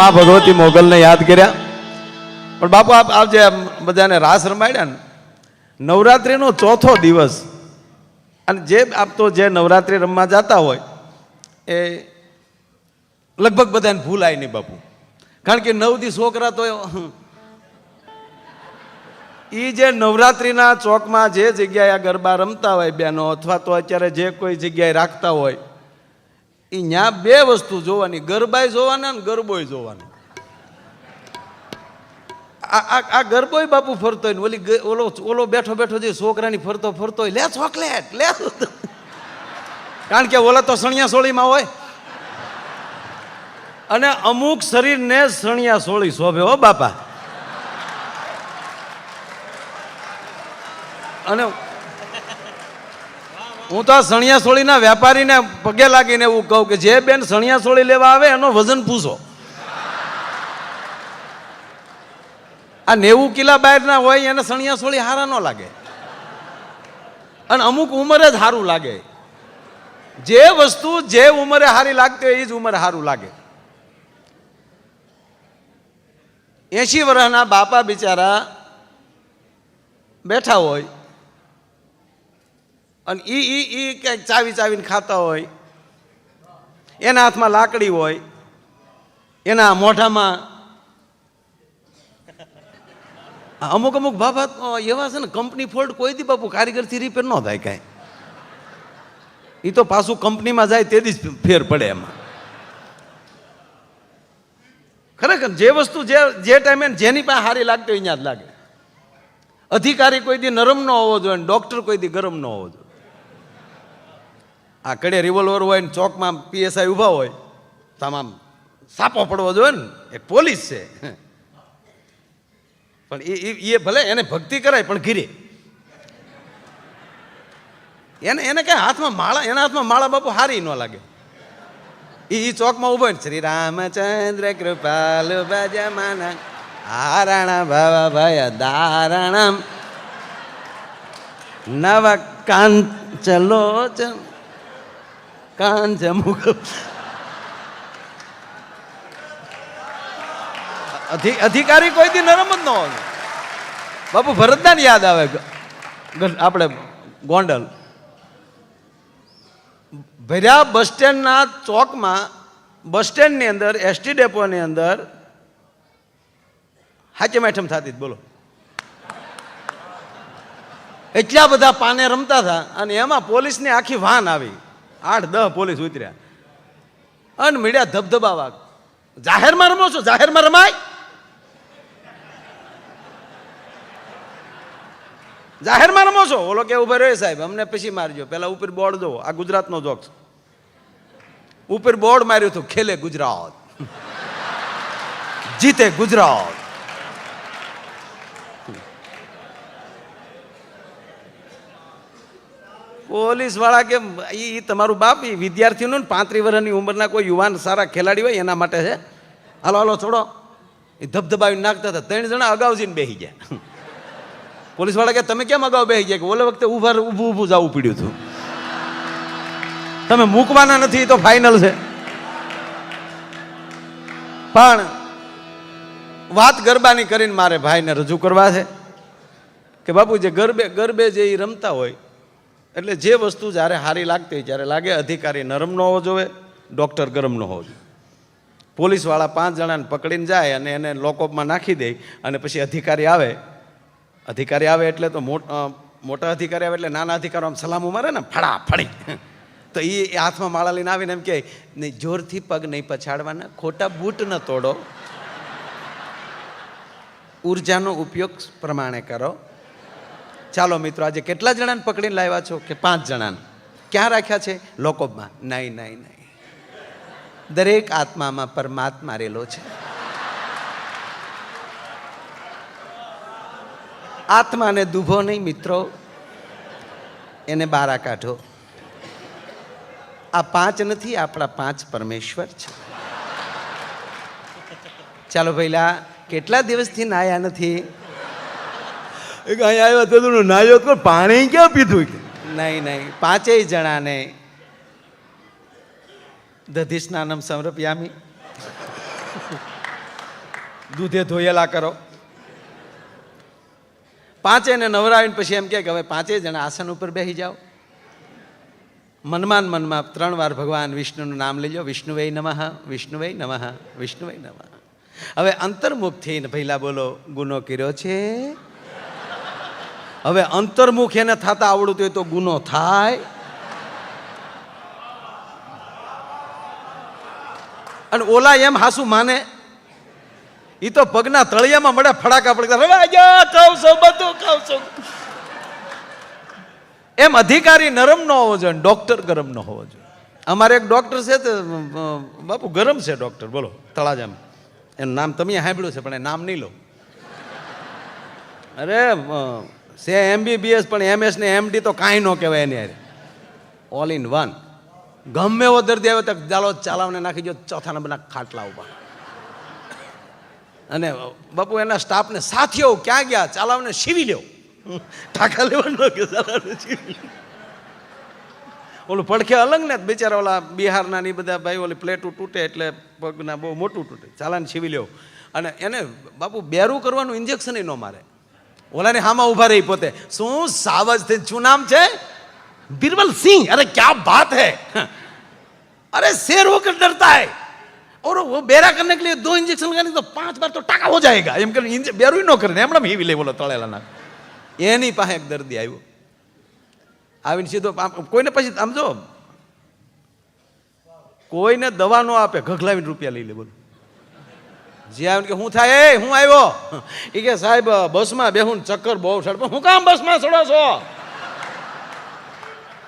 મા ભગવતી મોગલને યાદ કર્યા. પણ બાપુ, આપ આપ જે બધાને રાસ રમાડ્યા ને, નવરાત્રિનો ચોથો દિવસ. અને જે આપ તો જે નવરાત્રિ રમવા જતા હોય, એ લગભગ બધાને ભૂલાય નહીં બાપુ. કારણ કે નવ દી છોકરા તો એ જે નવરાત્રિના ચોકમાં જે જગ્યાએ આ ગરબા રમતા હોય બહેનો, અથવા તો અત્યારે જે કોઈ જગ્યાએ રાખતા હોય એ ત્યાં બે વસ્તુ જોવાની, ગરબાય જોવાના ને ગરબોય જોવાનો. આ આ ગરબોય બાપુ ફરતો હોય ને, ઓલી ઓલો ઓલો બેઠો બેઠો જે છોકરાની ફરતો ફરતો હોય, લે ચોકલેટ, લે. કારણ કે ઓલા તો સણિયા સોળીમાં હોય. અને અમુક શરીરને સણિયા સોળી શોભે હો બાપા. અને હું તો આ સણિયા વેપારીને પગે લાગીને એવું કહું કે જે બેન સણિયાસોળી લેવા આવે એનો વજન પૂછો. આ નેવું કિલા બહારના હોય એને સણિયાસોળી હારા ન લાગે. અને અમુક ઉંમરે જ સારું લાગે. જે વસ્તુ જે ઉંમરે સારી લાગતી હોય એ જ ઉંમરે સારું લાગે. એસી વર્ષના બાપા બિચારા બેઠા હોય અને ઈ ઈ ઈ ક્યાંક ચાવી ચાવીને ખાતા હોય, એના હાથમાં લાકડી હોય, એના મોઢામાં અમુક અમુક બાબા તો એવા છે ને કંપની ફોલ્ટ કોઈ દી બાપુ કારીગરથી રિપેર ન થાય કાંઈ. એ તો પાછું કંપનીમાં જાય તેથી જ ફેર પડે એમાં. ખરેખર જે વસ્તુ જે જે ટાઈમે જેની પાસે સારી લાગતી હોય ત્યાં જ લાગે. અધિકારી કોઈ દી નરમ ન હોવો જોઈએ ડોક્ટર કોઈ દી ગરમ ન હોવો જોઈએ. આ કડે રિવોલ્વર હોય ને ચોકમાં પીએસઆઈ ઊભા હોય, તો આમ આમ સાપો પડવો જોઈએ ને. એ પોલીસ છે. પણ એ એ- ભલે એને ભક્તિ કરાય, પણ ઘીરે. એને એને કઈ હાથમાં માળા એના હાથમાં માળા બાપુ હારી ન લાગે. એ ચોકમાં હોય ને, શ્રી રામચંદ્ર કૃપાલ ભજમાના, હારાણા ભાવા ભય દારાણામ નવ કાંચલો કાંચ મુખ અધિ, અધિકારી કોઈ દી નરમ જ ન હોય. બાપુ ભરતદાન યાદ આવે આપણે ગોંડલ. ભર્યા બસ સ્ટેન્ડના ચોકમાં, બસ સ્ટેન્ડની અંદર એસટી ડેપોની અંદર હાચે મેઠમ થતી બોલો. એટલા બધા પાને રમતા હતા અને એમાં પોલીસની આખી વાન આવી. આઠ, દહ પોલીસ ઉતર્યા. અન મીડિયા ધબધબાવા. જાહેરમાં રમો છો? જાહેરમાં રમાય? જાહેરમાં રમો છો? ઓલો કે ઊભા રહ્યો સાહેબ, અમને પછી મારજો. પેલા ઉપર બોર્ડ દો આ ગુજરાતનો જોક છે. ઉપર બોર્ડ માર્યું હતું, ખેલે ગુજરાત. જીતે ગુજરાત. પોલીસવાળા કે એ તમારું બાપ એ ને પાંત્રીસ વર્ષની ઉંમરના કોઈ યુવાન સારા ખેલાડી હોય એના માટે છે. હાલો હાલો, છોડો. એ ધબધબાવી નાખતા હતા. ત્રણ જણા અગાઉ જઈને બેસી ગયા. પોલીસવાળા કે, તમે કેમ અગાઉ બેસી ગયા? કે, ઓલે વખતે ઊભા ઊભું ઊભું જવું પડ્યું હતું. તમે મૂકવાના નથી તો ફાઇનલ છે. પણ વાત ગરબાની કરીને મારે ભાઈને રજૂ કરવા છે કે બાપુ, જે ગરબે ગરબે જે રમતા હોય એટલે જે વસ્તુ જ્યારે સારી લાગતી હોય ત્યારે લાગે અધિકારી નરમ ન હોવો જોઈએ, ડૉક્ટર ગરમ ન હોવો જોઈએ. પોલીસવાળા પાંચ જણાને પકડીને જાય અને એને લોકઅપમાં નાખી દે અને પછી અધિકારી આવે. અધિકારી આવે એટલે તો મોટ મોટા અધિકારી આવે એટલે નાના અધિકારો આમ સલામો મારે ને ફડા ફડી તો એ હાથમાં માળા લઈને આવીને એમ કહે, નહીં, જોરથી પગ નહીં પછાડવાના, ખોટા બૂટ ન તોડો. ઉર્જાનો ઉપયોગ પ્રમાણે કરો. ચાલો મિત્રો આજે કેટલા જણાને પકડીને લાવ્યા છો? કે પાંચ જણાને. ક્યાં રાખ્યા છે? લોકોમાં. નહીં નહીં નહીં. દરેક આત્મામાં પરમાત્મા રહેલો છે. આત્માને દુભો નહીં મિત્રો. એને બારા કાઢો. આ પાંચ નથી આપણા પાંચ પરમેશ્વર છે. ચાલો પહેલા કેટલા દિવસથી નાયા નથી? અહીંયા આવ્યો તો તું નાયો તો પાણી ક્યાં પીધું નહીં નહીં, પાંચેય જણાને દધી સ્નાનમ સમર્પયામી દૂધે ધોયેલા કરો. પાંચે ને નવરાવીને પછી એમ કે હવે પાંચેય જણા આસન ઉપર બેસી જાઓ. મનમાં મનમાં ત્રણ વાર ભગવાન વિષ્ણુનું નામ લઈ લો વિષ્ણુવૈ નમઃ વિષ્ણુવૈ નમઃ વિષ્ણુવૈ નમઃ. હવે અંતર્મુખ થઈને ભૈલા બોલો, ગુનો કર્યો છે? હવે અંતર્મુખ એને થતા આવડતું હોય તો ગુનો થાય. અને ઓલા એમ હાસુ માને એ તો પગના તળિયામાં મળે ફડાકા પડતા જા કહું બધું કહું એમ અધિકારી નરમ ન હોવો જોઈએ, ડોક્ટર ગરમ ન હોવો જોઈએ. અમારે એક ડોક્ટર છે બાપુ ગરમ છે ડોક્ટર, બોલો, તળાજામ. એનું નામ તમે સાંભળ્યું છે, પણ એ નામ નહીં લો. અરે છે એમબીબીએસ પણ એમએસ ને એમડી તો કાંઈ ન કહેવાય એની હારે. ઓલ ઇન વન ગમે એવો દર્દી આવ્યો તો ચાલો ચાલાવને નાખી દો ચોથા નંબરના ખાટલા ઉપર. અને બાપુ એના સ્ટાફને સાથીઓ ક્યાં ગયા? ચાલાવને સીવી લ્યો. ટાકા લેવાનો કે ચાલાવને સીવી ઓલું પડખે અલગ ને બિચારા ઓલા બિહારના ની બધા ભાઈ ઓલી પ્લેટું તૂટે એટલે પગના બહુ મોટું તૂટે. ચાલાને સીવી લ્યો. અને એને બાપુ બેરું કરવાનું ઇન્જેક્શન ન મારે. ઓલાને હામાં ઊભા રહી પોતે શું સાવજ થઈ શું નામ છે बीरबल सिंह अरे क्या बात है अरे शेर होकर डरता है और वो बेरा करने के लिए दो इंजेक्शन लगाने तो पांच बार तो टाका हो जाएगा એમ કરીને ઇન્જે- બેરું ન કરે એમણે હીવી લે બોલો તળેલા નાખ એની પાસે એક દર્દી આવ્યો આવીને સીધો આમ- કોઈને પછી આમ જો કોઈને દવા ન આપે ઘઘલાવીને રૂપિયા લઈ લે બોલો જે આવીને કે, હું થાય? એ, હું આવ્યો? એ કે, સાહેબ, બસમાં બેહું ચક્કર બહુ ચડ પણ હું કામ બસમાં ચડો છો?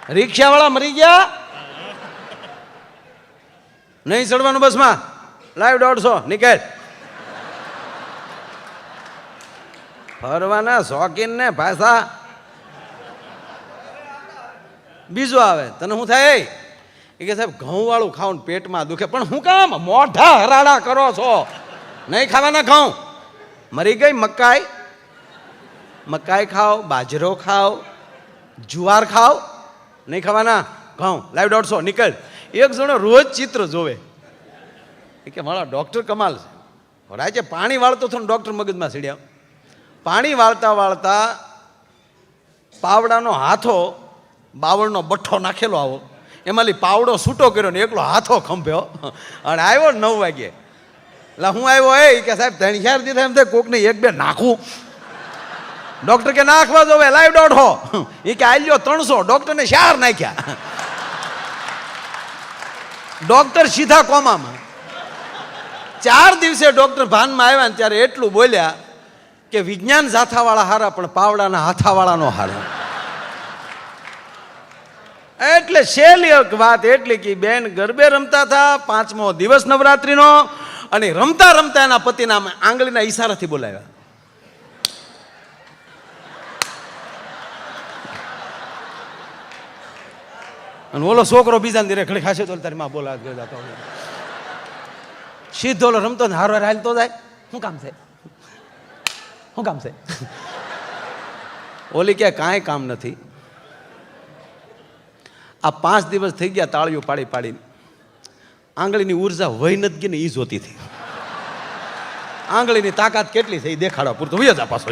રિક્ષાવાળા મરી ગયા? નહીં ચડવાનું બસમાં? લાઈવ દોઢસો નીકળ ફરવાના શોખીન ને પાછા. બીજું આવે, તને શું થાય? એ કે, સાહેબ ઘઉં વાળું ખાવ પેટમાં દુખે, પણ હું કામ મોઢા હરાડા કરો છો? નહીં ખાવાના ઘઉં. મરી ગઈ મકાઈ. મકાઈ ખાઓ, બાજરો ખાઓ, જુવાર ખાઓ, નહીં ખાવાના ઘઉં. લાઈવ દોઢસો, નીકળ. એક જણો રોજ ચિત્ર જોવે. કે મારા ડૉક્ટર કમાલ છે. રાજે પાણી વાળતો હતો ને ડૉક્ટર મગજમાં સીડ્યા. પાણી વાળતા વાળતા પાવડાનો હાથો બાવળનો બઠ્ઠો નાખેલો આવો. એમાંથી પાવડો છૂટો કર્યો ને એકલો હાથો ખંભ્યો. અને આવ્યો નવ વાગે એટલે હું આવ્યો, એ કે સાહેબ ત્રણ ચાર દીધા એમ થાય, કોકને એક બે નાખું. ડોક્ટર કે, નાખવા જોવે લાઈવ દોઢો એ કે, આલ્યો ત્રણસો. ડોક્ટરને ચાર નાખ્યા. ડોક્ટર સીધા કોમામાં. ચાર દિવસે ડોક્ટર ભાનમાં આવ્યા ને ત્યારે એટલું બોલ્યા કે, વિજ્ઞાન જાથાવાળા હારા, પણ પાવડાના હાથાવાળાનો હારા. એટલે છેલ્લી વાત એટલી કે, બેન, ગરબે રમતા હતા, પાંચમો દિવસ નવરાત્રીનો અને રમતા રમતા એના પતિના આંગળીના ઈશારાથી બોલાવ્યા. અને ઓલો છોકરો બીજા દીરે ઘડી ખાશે તો તારી માં બોલા જતો સીધો ઓલો રમતો ને હારો હાલતો જાય. શું કામ છે? શું કામ છે? ઓલી કે કાંઈ કામ નથી. આ પાંચ દિવસ થઈ ગયા તાળીઓ પાડી પાડીને. આંગળીની ઊર્જા વહી નથી ગઈ ને એ જોતી હતી આંગળીની તાકાત કેટલી છે એ દેખાડવા પૂરતું. હોય જ પાછો.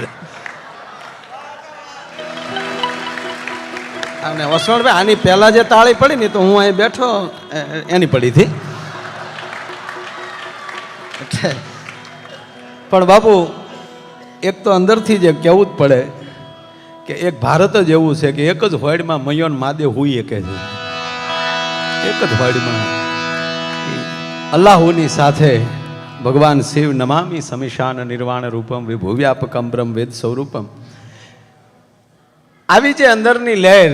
અને વસણભાઈ આની પહેલા જે તાળી પડી ને તો હું અહીં બેઠો એની પડી હતી. પણ બાપુ, એક તો અંદરથી જ કહેવું જ પડે કે એક ભારત જ એવું છે કે એક જ હોડમાં મયોન માદે હુઈ કે છે. એક જ હોડમાં અલ્લાહુની સાથે ભગવાન શિવ નમામી સમિશાન નિર્વાણ રૂપમ, વિભુવ્યાપકમ બ્રહ્મ વેદ સ્વરૂપમ. આવી જે અંદરની લહેર,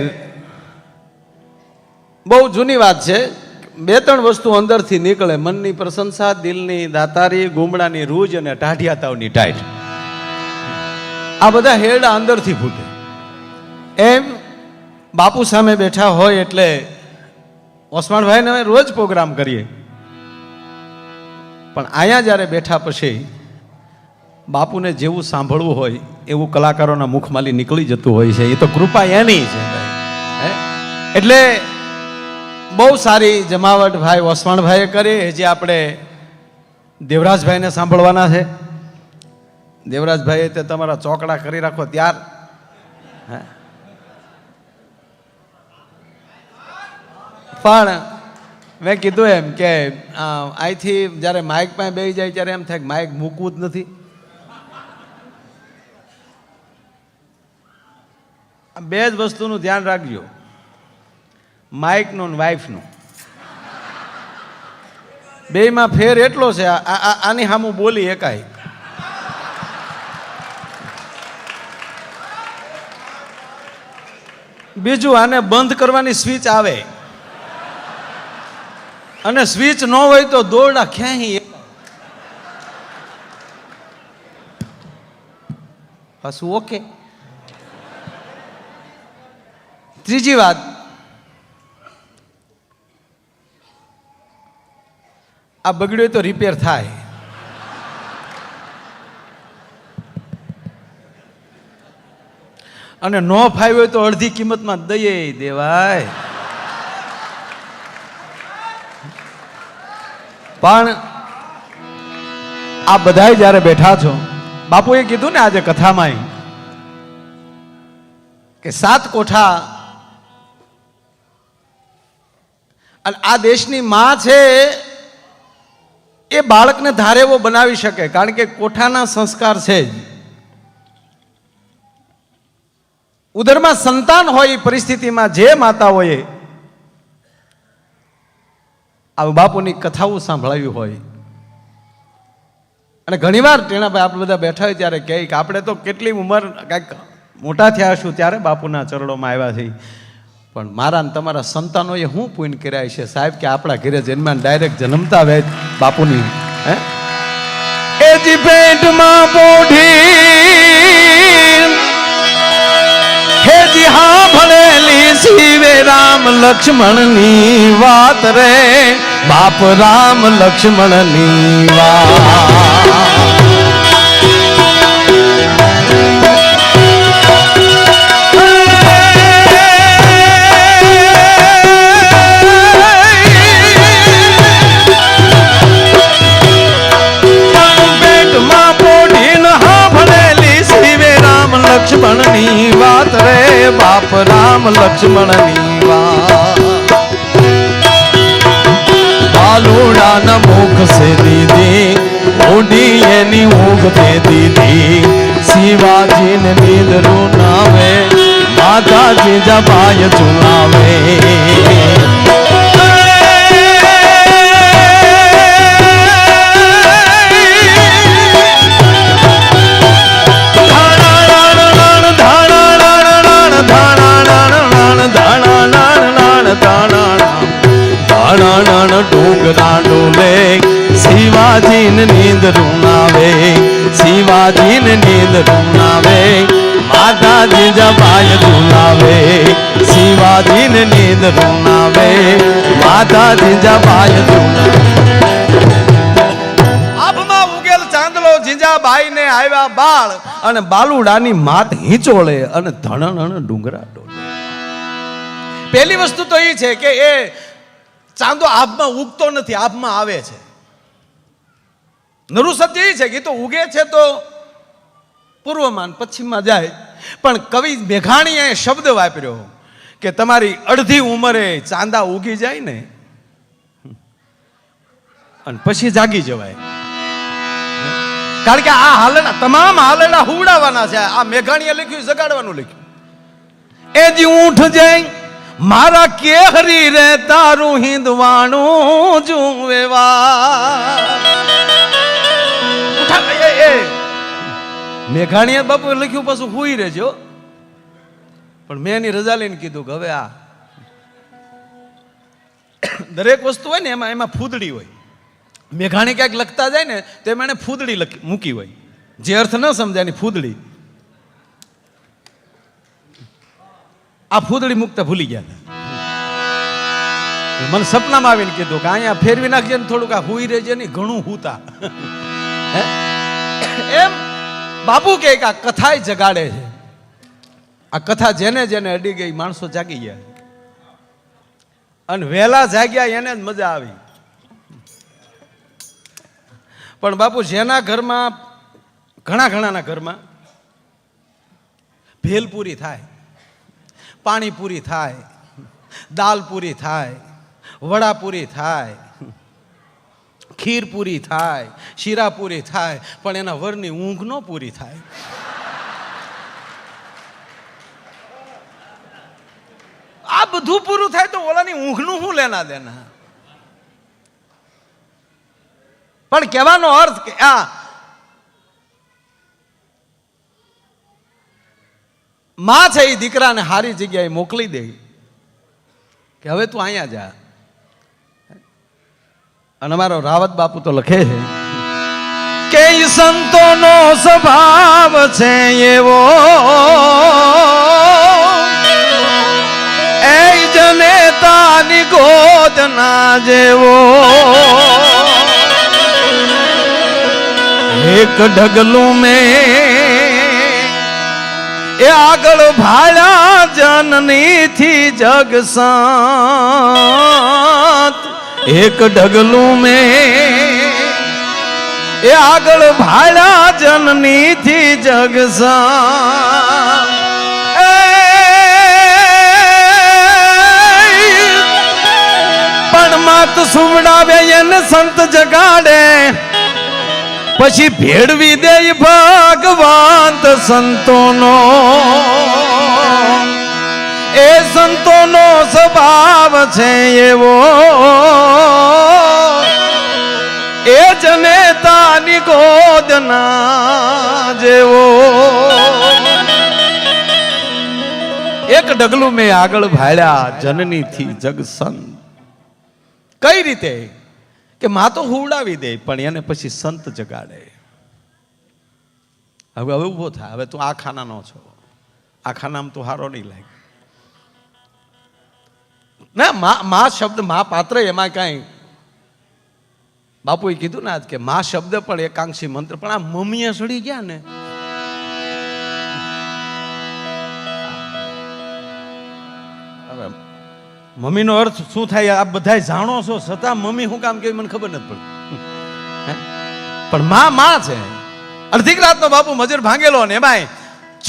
બહુ જૂની વાત છે. બે ત્રણ વસ્તુ અંદરથી નીકળે, મનની પ્રશંસા, દિલની દાતારી, ગુમડાની રૂજ અને ટાઢિયા તાવની ટાઈટ આ બધા હેરડા અંદરથી ફૂટે. એમ બાપુ સામે બેઠા હોય એટલે ઓસમાણભાઈને રોજ પ્રોગ્રામ કરીએ. પણ અહીંયા જ્યારે બેઠા પછી બાપુને જેવું સાંભળવું હોય, એવું કલાકારોના મુખમાંથી નીકળી જતું હોય છે એ તો કૃપા એની છે? એટલે બહુ સારી જમાવટ ભાઈ ઓસમાણભાઈએ કરી હજી આપણે દેવરાજભાઈને સાંભળવાના છે દેવરાજભાઈએ તે તમારા ચોકડા કરી રાખો ત્યાર? પણ મેં કીધું એમ કે અહીંથી જ્યારે માઇક પાસે બેસી જાય ત્યારે એમ થાય માઇક મૂકવું જ નથી. બે જ વસ્તુનું ધ્યાન રાખજો. માઇકનું ને વાઈફનું બેયમાં ફેર એટલો છે આની સામું બોલી એકાય બીજું, આને બંધ કરવાની સ્વિચ આવે. અને સ્વિચ ન હોય તો દોરડા ક્યાંય પાછું ઓકે. ત્રીજી વાત. આ બગડ્યું તો રિપેર થાય. અને નો ફાવ્યો હોય તો અડધી કિંમતમાં દઈએ દેવાય. પણ આ બધા જ્યારે બેઠા છો, બાપુએ કીધું ને આજે કથામાં કે સાત કોઠા આ દેશની માં છે એ બાળકને ધારેવો બનાવી શકે, કારણ કે કોઠાના સંસ્કાર છે જ. ઉદરમાં સંતાન હોય એ પરિસ્થિતિમાં જે માતાઓએ આ બાપુની કથાઓ સાંભળાવી હોય. અને ઘણીવાર ટેણાભાઈ આપણે બધા બેઠા હોય ત્યારે કહે કે આપણે તો કેટલી ઉંમર કાંઈક મોટા થયા છું ત્યારે બાપુના ચરણોમાં આવ્યા છે પણ મારા ને તમારા સંતાનોએ શું પૂન કર્યા છે સાહેબ કે આપણા ઘરે જન્માન ડાયરેક્ટ જન્મતા વે બાપુની, હે? એ જી પેટમાં પોઢી હેજી હા ભણેલી શિવે રામ લક્ષ્મણની વાત રે. બાપ રામ ભળેલી શિવે રામ લક્ષ્મણની વાત રે બાપ રામ લક્ષ્મણની. વાત મુખ સે દીદી ઓઢી એની ઊંઘ દે દીદી શિવાજીને નીંદરું નાવે માતાજી જબાય ચુનાવે. શિવાજીને નીંદ શિવાજીને નીંદ રૂણાવે, માતાજી જપાય રૂણાવે, શિવાજીને નીંદ રૂણાવે, માતાજી જપાય આભમાં ઉગેલ આવ્યા બાળ અને બાલુડાની માત હિંચોળે અને ધણણ ડુંગરા ડોલે વસ્તુ તો એ છે કે એ ચાંદો આભમાં ઉગતો નથી આભમાં આવે છે. નરું સત્ય એ છે કે તો ઉગે છે તો પૂર્વમાં પશ્ચિમમાં જાય. પણ કવિ મેઘાણીએ શબ્દ વાપર્યો કે તમારી અડધી ઉંમરે ચાંદા ઉગી જાય ને, અને પછી જાગી જવાય. કારણ કે આ હાલના, તમામ હાલડા હુવડાવવાના છે. આ મેઘાણીએ લખ્યું, જગાડવાનું લખ્યું. એ જી ઊંઠ જાય, મારા કેહરી રે તારું હિંદવાણું જુવેવા. મેઘાણીએ બાપુ લખ્યું પાછું હુઈ રહેજો પણ મેં એની રજા લઈને કીધું કે હવે આ દરેક વસ્તુ હોય ને એમાં એમાં ફૂદડી હોય. મેઘાણી ક્યાંક લખતા જાય ને તો એમાં એને ફૂદડી મૂકી હોય. જે અર્થ ન સમજાય ફૂદડી. આ ફૂદડી મૂકતા ભૂલી ગયા હતા. મને સપનામાં આવીને કીધું કે અહીંયા ફેરવી નાખજે ને થોડુંક આ હુઈ રહેજે ને ઘણું હુતા. હે? એમ બાપુ કે આ કથા જગાડે છે. આ કથા જેને જેને અડી ગઈ માણસો જાગી ગયા. અને વહેલા જાગ્યા એને જ મજા આવી. પણ બાપુ જેના ઘરમાં, ઘણા ઘણાના ઘરમાં ભેલપૂરી થાય પાણીપુરી થાય, દાલ પૂરી થાય વડાપૂરી થાય ખીર પૂરી થાય શીરા પૂરી થાય, પણ એના વરની ઊંઘ ન પૂરી થાય. આ બધું પૂરું થાય તો ઓલાની ઊંઘનું શું લેના દેના? પણ કહેવાનો અર્થ કે આ માં છે એ દીકરાને સારી જગ્યાએ મોકલી દે. કે હવે તું અહીંયા જા. અને અમારો રાવત બાપુ તો લખે છે કે સંતોનો સ્વભાવ છે એવો? એ જનેતાની ગોદના જેવો. એક ઢગલું મેં એ આગળ ભાળ્યા જનની થી જગ સંત એક ઢગલું મેં એ આગળ ભાળ્યા જનની થી જગ સંત એ પણ માત સુવડાવે એને સંત જગાડે પછી ભેળવી દે ભગવાન સંતોનો એ સંતોનો સ્વભાવ છે એવો એ જનેતાની ગોદના જેવો. એક ડગલું મેં આગળ ભાળ્યા, જનનીથી જગસંત કઈ રીતે? કે માં તો હુવડાવી દે, પણ એને પછી સંત જગાડે. હવે હવે ઊભો થાય હવે તું આ ખાનાનો છો. આ ખાનામાં તું હારો નહીં લાગે ના મા શબ્દ મા પાત્ર એમાં કાંઈ બાપુએ કીધું ને કે મા શબ્દ પણ એકાંક્ષી મંત્ર, પણ આ મમ્મીએ સડી ગયા ને. મમ્મીનો અર્થ શું થાય આ બધા જાણો છો, છતાં મમ્મી શું કામ કેવી મને ખબર નથી પડતી. પણ માં માં છે. અડધીક રાતનો બાપુ મજૂર ભાંગેલો ને ભાઈ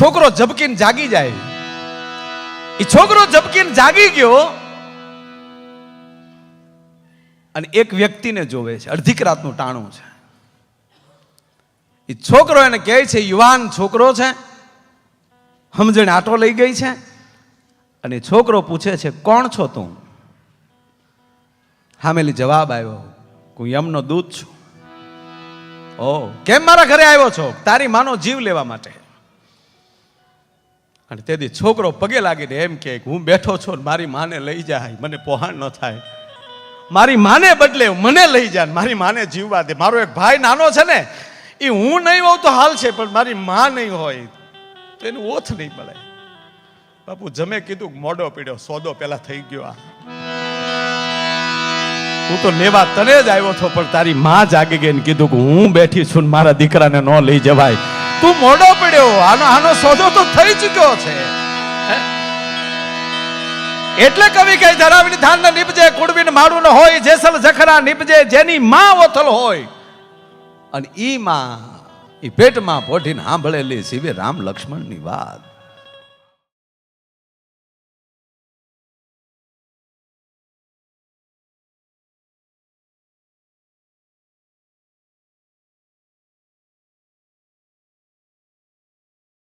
છોકરો ઝબકીને જાગી જાય. એ છોકરો ઝબકીને જાગી ગયો અને એક વ્યક્તિને જોવે છે. અડધીક રાતનું ટાણું છે. એ છોકરો એને કહે છે, યુવાન છોકરો છે. સમજણ આટો લઈ ગઈ છે. અને છોકરો પૂછે છે, કોણ છો તું? હામેલી જવાબ આવ્યો, હું યમનો દૂત છું. ઓ, કેમ મારા ઘરે આવ્યો છો? તારી માનો જીવ લેવા માટે. અને તેથી છોકરો પગે લાગીને એમ કે, હું બેઠો છું મારી માને લઈ જાય, મને પોહાણ ન થાય. મારી માને બદલે મને લઈ જાય મારી માને જીવવા દે. મારો એક ભાઈ નાનો છે ને, એ હું નહીં હોઉં તો હાલ છે, પણ મારી માં નહીં હોય તો એનું ઓથ નહીં મળે. બાપુ, જમે કીધું મોડો પીડ્યો, સોદો પેલા થઈ ગયો આ. હું તો લેવા તને જ આવ્યો છો પણ તારી માં જાગી ગઈ કીધું કે હું બેઠી છું મારા દીકરાને ન લઈ જવાય. તું મોડો પડ્યો, આનો આનો સોદો તો થઈ ચૂક્યો છે. હે? એટલે કવિ કહે ધરાવીની ધાન નીપજે કુડવીને માડું ન હોય, જેસલ જખરા નીપજે, જેની માં ઓથલ હોય. અને ઈ માં એ પેટમાં પોઢીને સાંભળેલી શિવે રામ લક્ષ્મણની વાત.